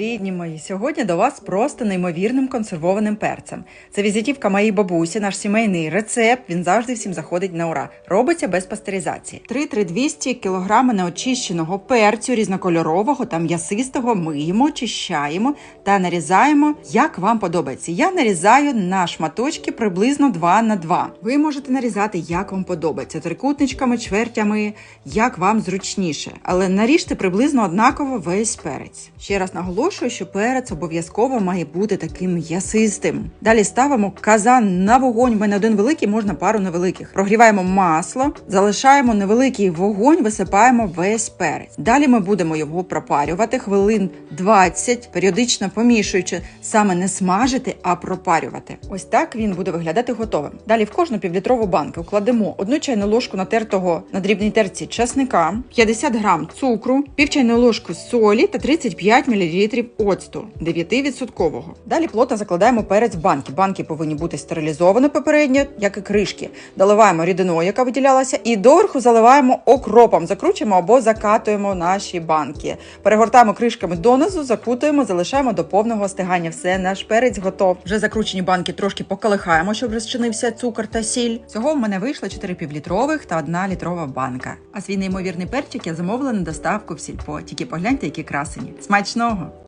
Рідні мої, сьогодні до вас просто неймовірним консервованим перцем. Це візитівка моїй бабусі, наш сімейний рецепт. Він завжди всім заходить на ура. Робиться без пастеризації. 3-200 кг неочищеного перцю різнокольорового та м'ясистого миємо, очищаємо та нарізаємо, як вам подобається. Я нарізаю на шматочки приблизно 2 на 2. Ви можете нарізати, як вам подобається, трикутничками, чвертями, як вам зручніше. Але наріжте приблизно однаково весь перець. Ще раз наголошую, що перець обов'язково має бути таким м'ясистим. Далі ставимо казан на вогонь. В мене один великий, можна пару невеликих. Прогріваємо масло, залишаємо невеликий вогонь, висипаємо весь перець. Далі ми будемо його пропарювати хвилин 20, періодично помішуючи, саме не смажити, а пропарювати. Ось так він буде виглядати готовим. Далі в кожну півлітрову банку кладемо одну чайну ложку натертого на дрібній терці чесника, 50 грам цукру, пів чайної ложки солі та 35 мл оцту 9%. Далі плотно закладаємо перець в банки. Банки повинні бути стерилізовані попередньо, як і кришки. Доливаємо рідиною, яка виділялася, і доверху заливаємо окропом, закручуємо або закатуємо наші банки. Перегортаємо кришками донизу, закутуємо, залишаємо до повного остигання. Все, наш перець готов. Вже закручені банки трошки поколихаємо, щоб розчинився цукор та сіль. Всього в мене вийшло 4 півлітрових та 1 літрова банка. А свій неймовірний перчик я замовила на доставку в сільпо. Тільки погляньте, які красені. Смачного!